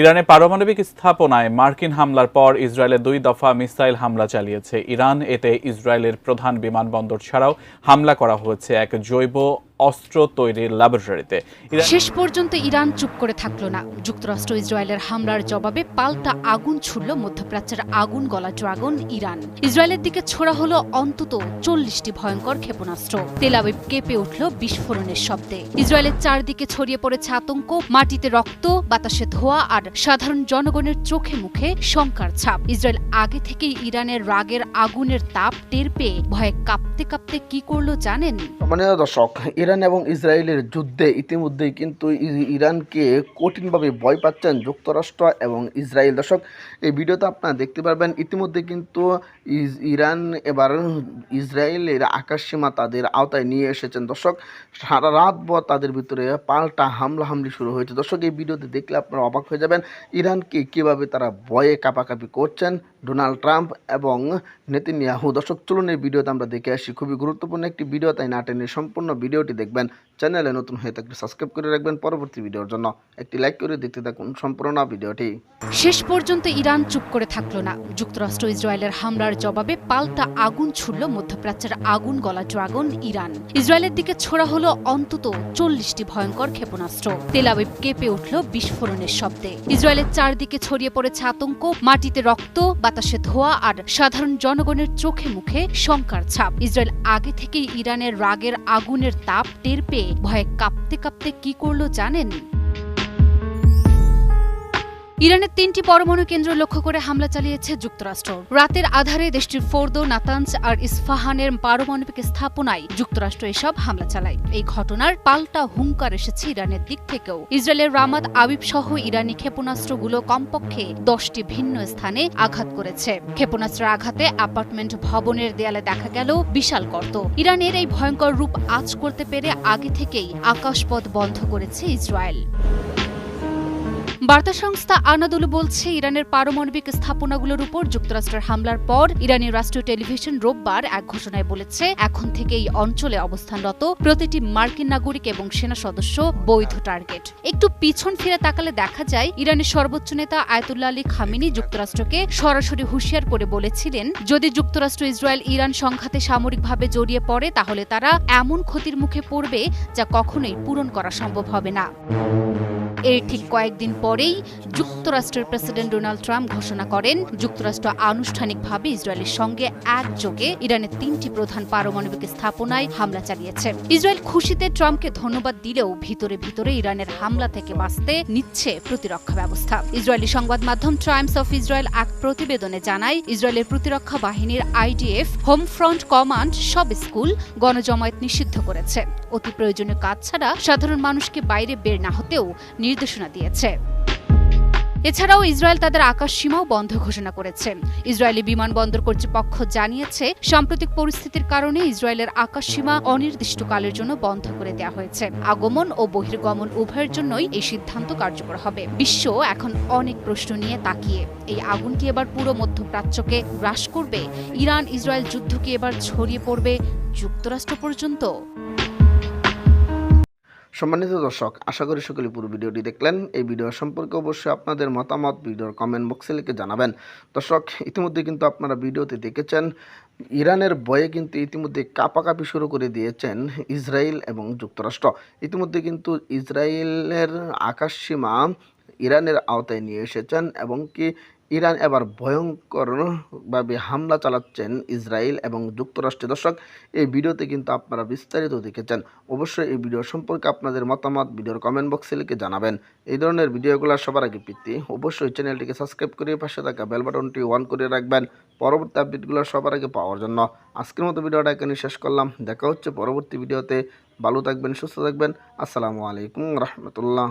ইরানে পারমাণবিক স্থাপনায় মার্কিন হামলার পর ইসরায়েলের দুই দফা মিসাইল হামলা চালিয়েছে। ইরান এতে ইসরায়েলের প্রধান বিমানবন্দর ছাড়াও হামলা করা হয়েছে। এক জৈব অস্ত্র তৈরির ল্যাবরেটরিতে শেষ পর্যন্ত ইরান চুপ করে থাকল না। যুক্তরাষ্ট্র ইসরায়েলের হামলার জবাবে পাল্টা আগুন ছুড়ল মধ্যপ্রাচ্যের আগুন গলা ড্রাগন ইরান। ইসরায়েলের দিকে ছোড়া হলো অন্তত চল্লিশটি ভয়ঙ্কর ক্ষেপণাস্ত্র। তেলাবিব কেঁপে উঠল বিস্ফোরণের শব্দে। ইসরায়েলের চারদিকে ছড়িয়ে পড়েছে আতঙ্ক মাটিতে রক্ত বাতাসে ধোয়া আর সাধারণ জনগণের চোখে মুখে শঙ্কার ছাপ। ইসরায়েল আগে থেকেই ইরানের রাগের আগুনের তাপ টের পেয়ে ভয়ে কাঁপতে কাঁপতে কি করল জানেন? মানে দর্শক ইরান এবং ইসরায়েলের যুদ্ধে ইতিমধ্যেই কিন্তু ইরানকে কঠিনভাবে ভয় পাচ্ছেন যুক্তরাষ্ট্র এবং ইসরায়েল। দর্শক, এই ভিডিওতে আপনারা দেখতে পারবেন ইতিমধ্যে কিন্তু ইরান এবার ইসরায়েলের আকাশসীমা তাদের আওতায় নিয়ে এসেছেন। দর্শক, সারা রাত ভর তাদের ভিতরে পাল্টা হামলা হামলি শুরু হয়েছে। দর্শক, এই ভিডিওতে দেখলে আপনারা অবাক হয়ে যাবেন ইরানকে কীভাবে তারা ভয়ে কাপাকাপি করছেন ডোনাল্ড ট্রাম্প এবং নেতিনিয়াহু। দর্শক, চলুন এই ভিডিওতে আমরা দেখে আসি। খুবই গুরুত্বপূর্ণ একটি ভিডিও, তাই না টেনে সম্পূর্ণ ভিডিওটি দেখবেন। চ্যানেলে নতুন হয়ে থাকলে সাবস্ক্রাইব করে রাখবেন পরবর্তী ভিডিওর জন্য। একটি লাইক করে দেখতে থাকুন সম্পূর্ণ ভিডিওটি। শেষ পর্যন্ত ইরান চুপ করে থাকল না। যুক্তরাষ্ট্র, ইসরায়েলের হামলার জবাবে পাল্টা আগুন ছুড়ল মধ্যপ্রাচ্যের আগুন গলা ড্রাগন ইরান। ইসরায়েলের দিকে ছোড়া হলো অন্তত চল্লিশটি ভয়ঙ্কর ক্ষেপণাস্ত্র। তেলাবিব কেঁপে উঠল বিস্ফোরণের শব্দে। ইসরায়েলের চারদিকে ছড়িয়ে পড়েছে আতঙ্ক, মাটিতে রক্ত, বাতাসে ধোয়া আর সাধারণ জনগণের চোখে মুখে শঙ্কার ছাপ। ইসরায়েল আগে থেকেই ইরানের রাগের আগুনের তাপ টের পেয়ে ভয়ে কাঁপতে কাঁপতে কি করল জানেন? ইরানের তিনটি পরমাণু কেন্দ্র লক্ষ্য করে হামলা চালিয়েছে যুক্তরাষ্ট্র। রাতের আধারে দেশটির ফোর্দো নাতাঞ্জ আর ইস্ফাহানের পারমাণবিক স্থাপনায় যুক্তরাষ্ট্র এসব হামলা চালায়। এই ঘটনার পাল্টা হুঙ্কার এসেছে ইরানের দিক থেকেও। ইসরায়েলের রামাদ আবিব সহ ইরানি ক্ষেপণাস্ত্রগুলো কমপক্ষে দশটি ভিন্ন স্থানে আঘাত করেছে। ক্ষেপণাস্ত্রের আঘাতে অ্যাপার্টমেন্ট ভবনের দেয়ালে দেখা গেল বিশাল গর্ত। ইরানের এই ভয়ঙ্কর রূপ আজ করতে পেরে আগে থেকেই আকাশপথ বন্ধ করেছে ইসরায়েল। বার্তা সংস্থা আনাদুলু বলছে, ইরানের পারমাণবিক স্থাপনাগুলোর উপর যুক্তরাষ্ট্রের হামলার পর ইরানের রাষ্ট্রীয় টেলিভিশন রোববার এক ঘোষণায় বলেছে, এখন থেকে এই অঞ্চলে অবস্থানরত প্রতিটি মার্কিন নাগরিক এবং সেনা সদস্য বৈধ টার্গেট। একটু পিছন ফিরে তাকালে দেখা যায়, ইরানের সর্বোচ্চ নেতা আয়তুল্লাহ আলী খামিনি যুক্তরাষ্ট্রকে সরাসরি হুঁশিয়ার করে বলেছিলেন, যদি যুক্তরাষ্ট্র ইসরায়েল ইরান সংঘাতে সামরিকভাবে জড়িয়ে পড়ে, তাহলে তারা এমন ক্ষতির মুখে পড়বে যা কখনোই পূরণ করা সম্ভব হবে না। এর ঠিক কয়েকদিন পরেই যুক্তরাষ্ট্রের প্রেসিডেন্ট ডোনাল্ড ট্রাম্প ঘোষণা করেন, যুক্তরাষ্ট্র আনুষ্ঠানিকভাবে ইসরায়েলের সঙ্গে একযোগে ইরানের তিনটি প্রধান পারমাণবিক স্থাপনায় হামলা চালিয়েছে। ইসরায়েল খুশিতে ট্রাম্পকে ধন্যবাদ দিলেও ভিতরে ভিতরে ইরানের হামলা থেকে বাঁচতে নিচ্ছে প্রতিরক্ষা ব্যবস্থা। ইসরায়েলি সংবাদ মাধ্যম টাইমস অফ ইসরায়েল এক প্রতিবেদনে জানায়, ইসরায়েলের প্রতিরক্ষা বাহিনীর আইডিএফ, হোম ফ্রন্ট কমান্ড, সব স্কুল গণজমায়েত নিষিদ্ধ করেছে। অতি প্রয়োজনীয় কাজ ছাড়া সাধারণ মানুষকে বাইরে বের না হতেও নির্দেশনা দিয়েছে। এছাড়াও ইসরায়েল তাদের আকাশ সীমাও বন্ধ ঘোষণা করেছে। ইসরায়েলি বিমানবন্দর কর্তৃপক্ষ জানিয়েছে, সাম্প্রতিক পরিস্থিতির কারণে ইসরায়েলের আকাশ সীমা অনির্দিষ্টকালের জন্য বন্ধ করে দেওয়া হয়েছে। আগমন ও বহির্গমন উভয়ের জন্যই এই সিদ্ধান্ত কার্যকর হবে। বিশ্ব এখন অনেক প্রশ্ন নিয়ে তাকিয়ে। এই আগুন কি এবার পুরো মধ্যপ্রাচ্যকে হ্রাস করবে? ইরান ইসরায়েল যুদ্ধ কি এবার ছড়িয়ে পড়বে? যুক্তরাষ্ট্র পর্যন্ত? সম্মানিত দর্শক, আশা করি সকলে পুরো ভিডিওটি দেখলেন। এই ভিডিও সম্পর্কে অবশ্যই আপনাদের মতামত ভিডিওর কমেন্ট বক্সে লিখে জানাবেন। দর্শক, ইতিমধ্যে কিন্তু আপনারা ভিডিওতে দেখেছেন, ইরানের বয়ে কিন্তু ইতিমধ্যে কাপাকাপি শুরু করে দিয়েছেন ইসরায়েল এবং যুক্তরাষ্ট্র। ইতিমধ্যে কিন্তু ইসরায়েলের আকাশসীমা ইরানের আওতায় নিয়ে এসেছেন এবং কি ইরান এবার ভয়ঙ্করভাবে হামলা চালাচ্ছেন ইসরায়েল এবং যুক্তরাষ্ট্রের দর্শক। এই ভিডিওতে কিন্তু আপনারা বিস্তারিত দেখেছেন। অবশ্যই এই ভিডিও সম্পর্কে আপনাদের মতামত ভিডিওর কমেন্ট বক্সে লিখে জানাবেন। এই ধরনের ভিডিওগুলো সবার আগে পেতে অবশ্যই চ্যানেলটিকে সাবস্ক্রাইব করে পাশে থাকা বেল বাটনটি অন করে রাখবেন। পরবর্তী আপডেটগুলো সবার আগে পাওয়ার জন্য। আজকের মতো ভিডিওটা এখানে শেষ করলাম। দেখা হচ্ছে পরবর্তী ভিডিওতে। ভালো থাকবেন, সুস্থ থাকবেন। আসসালামু আলাইকুম রহমতুল্লাহ।